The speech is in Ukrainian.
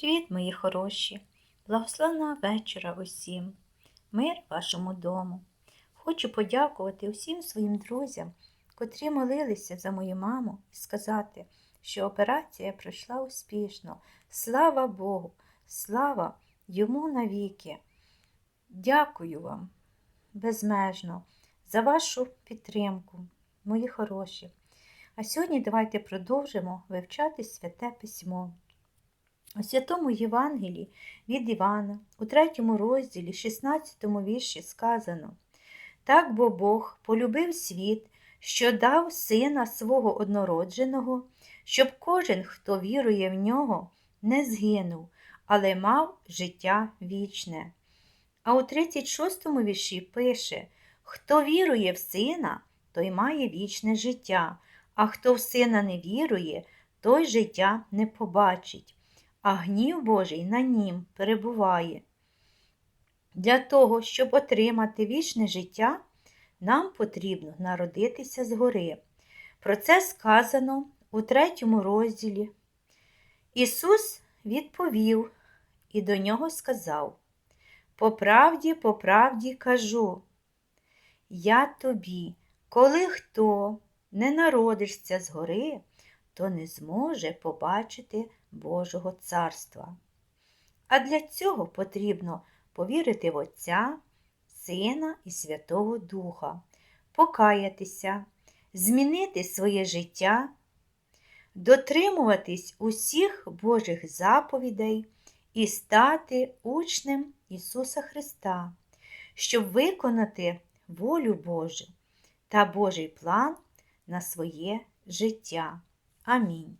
Привіт, мої хороші! Благословного вечора усім, мир вашому дому. Хочу подякувати усім своїм друзям, котрі молилися за мою маму, і сказати, що операція пройшла успішно. Слава Богу, слава йому навіки. Дякую вам безмежно за вашу підтримку, мої хороші. А сьогодні давайте продовжимо вивчати святе письмо. У святому Євангелії від Івана, у третьому розділі, 16 вірші сказано Так бо Бог полюбив світ, що дав сина свого однородженого, щоб кожен, хто вірує в нього, не згинув, але мав життя вічне. А у 36 вірші пише Хто вірує в сина, той має вічне життя, а хто в сина не вірує, той життя не побачить а гнів Божий на нім перебуває. Для того, щоб отримати вічне життя, нам потрібно народитися згори. Про це сказано у третьому розділі. Ісус відповів і до нього сказав: По правді, по правді кажу, я тобі, коли хто не народишся згори, то не зможе побачити Божого царства. А для цього потрібно повірити в Отця, Сина і Святого Духа, покаятися, змінити своє життя, дотримуватись усіх Божих заповідей і стати учнем Ісуса Христа, щоб виконати волю Божу та Божий план на своє життя. Амінь.